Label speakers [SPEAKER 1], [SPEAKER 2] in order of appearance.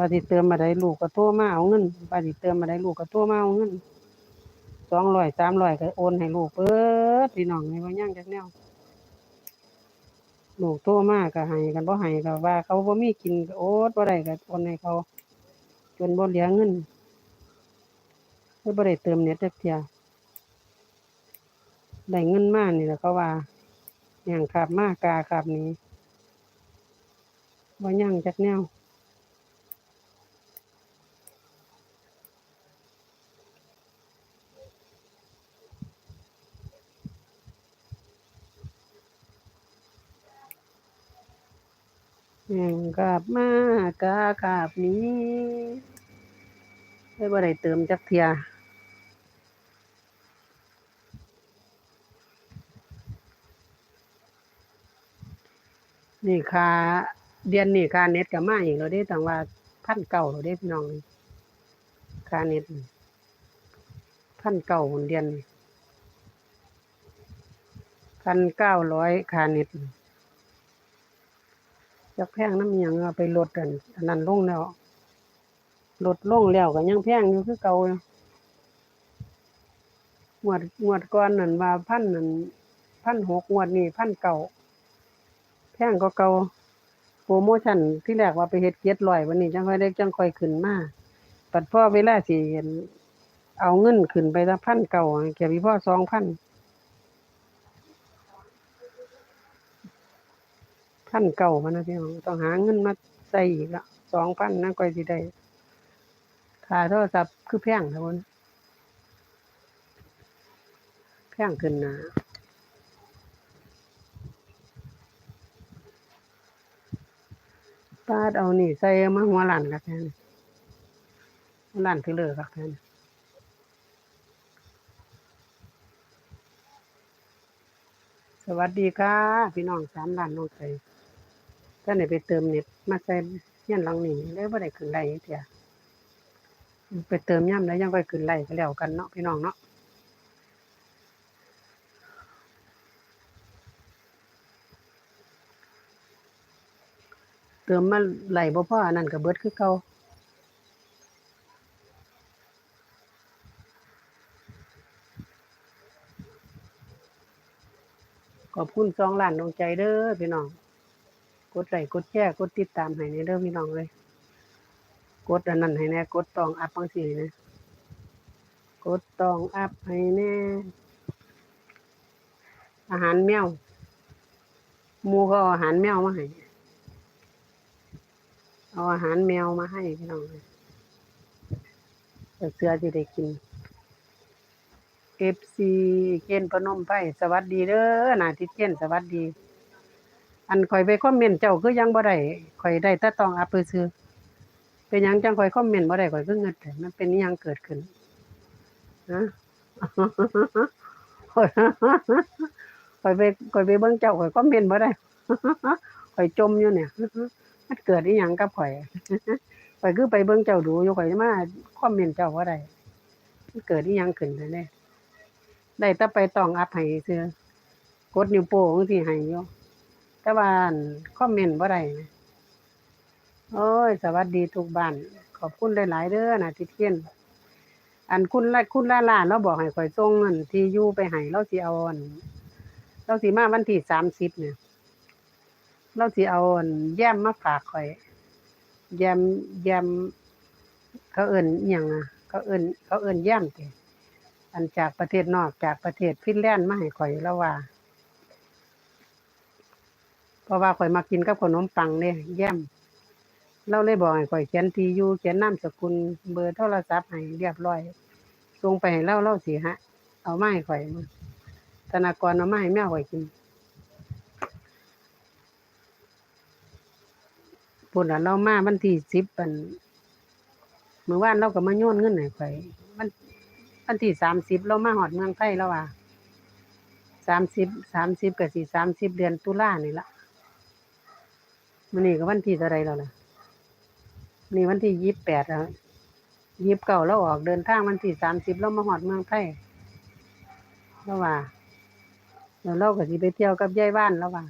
[SPEAKER 1] ว่าสิเติมมาได้ลูกก็โทรมาเอาเงินว่าสิเติมมาได้ลูกก็โทรมาเอาเงินสองร้อยสามร้อยก็โอนให้ลูกเปิดพี่น้องนี่ว่าย่างจักแนวลูกโทรมาก็ให้กันบ่ให้ก็ว่า เขาบ่มีกินก็โอดบ่ได้ก็โอนให้เขา จนบ่เหลือเงินเลยบ่ได้เติมเน็ตจักเทียได้เงินมากนี่แหละเขาว่าหยังขาบมากาขาบนี้บ่ย่างจักแนว แห่งกาบมากาขาบหนี้เลยบ่ได้เติมจักเทียนี่ค่าเดือนนี้ค่าเน็ตก็มาอีกแล้วเด้ตั้งว่าพันเก่าแล้วเด้พี่น้องค่าเน็ตพันเก่าเดือนพันเก้าร้อยค่าเน็ต จักแพงน้ำหยังเอาไปลดอันอันนั้นลงแล้วลดลงแล้วก็ยังแพงอยู่คือเก่าอยู่งวดงวดก่อนนั่นว่าพันนั่นพันหกงวดนี้พันเก่าแพงก็เก่าโปรโมชั่นที่แรกว่าไปเฮ็ดเจ็ดร้อยวันนี้จังค่อยได้จังค่อยขึ้นมาปัดพ่อเวลาสิเห็นเอาเงินขึ้นไปละพันเก่าเก็บอีพ่อสองพัน พันเก่ามันะพี่น้องต้องหาเงินมาใส่อีกละสองพันนะค่อยสิได้ค่าโทรศัพท์คือแพงครับผมแพงขึ้นนะปาดเอานี่ใส่มาหัวหลานกับแทนหัวหลานคือเลิกกับแทนสวัสดีค่ะ พี่น้องสามล้านน้องใจ ท่านไหนไปเติมเน็ตมาใส่เงี้ยหลังนี้แล้วบ่ได้ขึ้นไล่เถียไปเติมย่ำแล้วยังไปขึ้นไล่ก็แล้วกันเนาะพี่น้องเนาะเติมมาไหลบ่พ่ออันนั้นก็เบิดคือเก่าขอบคุณสองล้านดวงใจเด้อพี่น้อง ดไลค์กดแชร์กดติดตามให้ในเด้อพี่น้องเลย กดอันนั้นให้แน่กดตองอัพบางสินะ กดตองอัพให้แน่ อาหารแมวมูก็อาหารแมวมาให้เอาอาหารแมวมาให้พี่น้องเลยเสือจะได้กินเอฟซีเกณฑ์พนมไพสวัสดีเด้อนาทิเกณฑ์สวัสดี อันข่อยไปคอมเมนต์เจ้าคือยังบ่ได้ข่อยได้แต่ต้องอัพซื่อเป็นยังจังข่อยคอมเมนต์บ่ได้ข่อยคือเงิดแต่มันเป็นยังเกิดขึ้นฮะข่อยไปข่อยไปเบิ่งเจ้าข่อยคอมเมนต์บ่ได้ข่อยจมอยู่เนี่ยมันเกิดอีหยังกับข่อยข่อยคือไปเบิ่งเจ้าดูอยู่ข่อยมาคอมเมนต์เจ้าบ่ได้มันเกิดอีหยังขึ้นแน่ได้แต่ไปต้องอัพให้ซื่อกดนิ้วโป้งที่ให้อยู่ แต่ว่าคอมเมนต์บ่ได้นะโอ้ย สวัสดีทุกบ้าน ขอบคุณหลาย ๆเด้อนะที่เทียน อันคุณละคุณล่าล่าเราบอกให้ข่อยส่งเงินที่อยู่ไปให้เราสิเอาอันเราสิมาวันที่30เนี่ย เราสิเอาอันแย้มมาฝากข่อย แย้มแย้มเขาเอิ้นอิหยังอะเขาเอิ้นเขาเอิ้นแย้มติอันจากประเทศนอกจากประเทศฟินแลนด์มาให้ข่อยแล้วว่า เพราะว่าข่อยมากินกับขนมปังเนี่ยแย้มเราเลยบอกให้ข่อยเขียนทีอยู่เขียนนามสกุลเบอร์โทรศัพท์ให้เรียบร้อยส่งไปให้เราเราสิฮะ เอามาให้ข่อยมาธนากรเอามาให้แม่ข่อยกินพุ่นน่ะเรามาวันที่สิบปันเมื่อวานเราก็มาโยนเงินให้ข่อยวันวันที่สามสิบเรามาหอดเมืองไทยแล้วว่าสามสิบสามสิบกับสี่สามสิบเดือนตุลานี่ละ มันนี่ก็วันที่อะไรแล้วนะนี่วันที่ยี่สิบแปดแล้วยี่สิบเก้าแล้วออกเดินทางวันที่สามสิบแล้วมาหอดเมืองไทยแล้วว่าเดี๋ยวเราก็สิไปเที่ยวกับยายบ้านแล้วว่า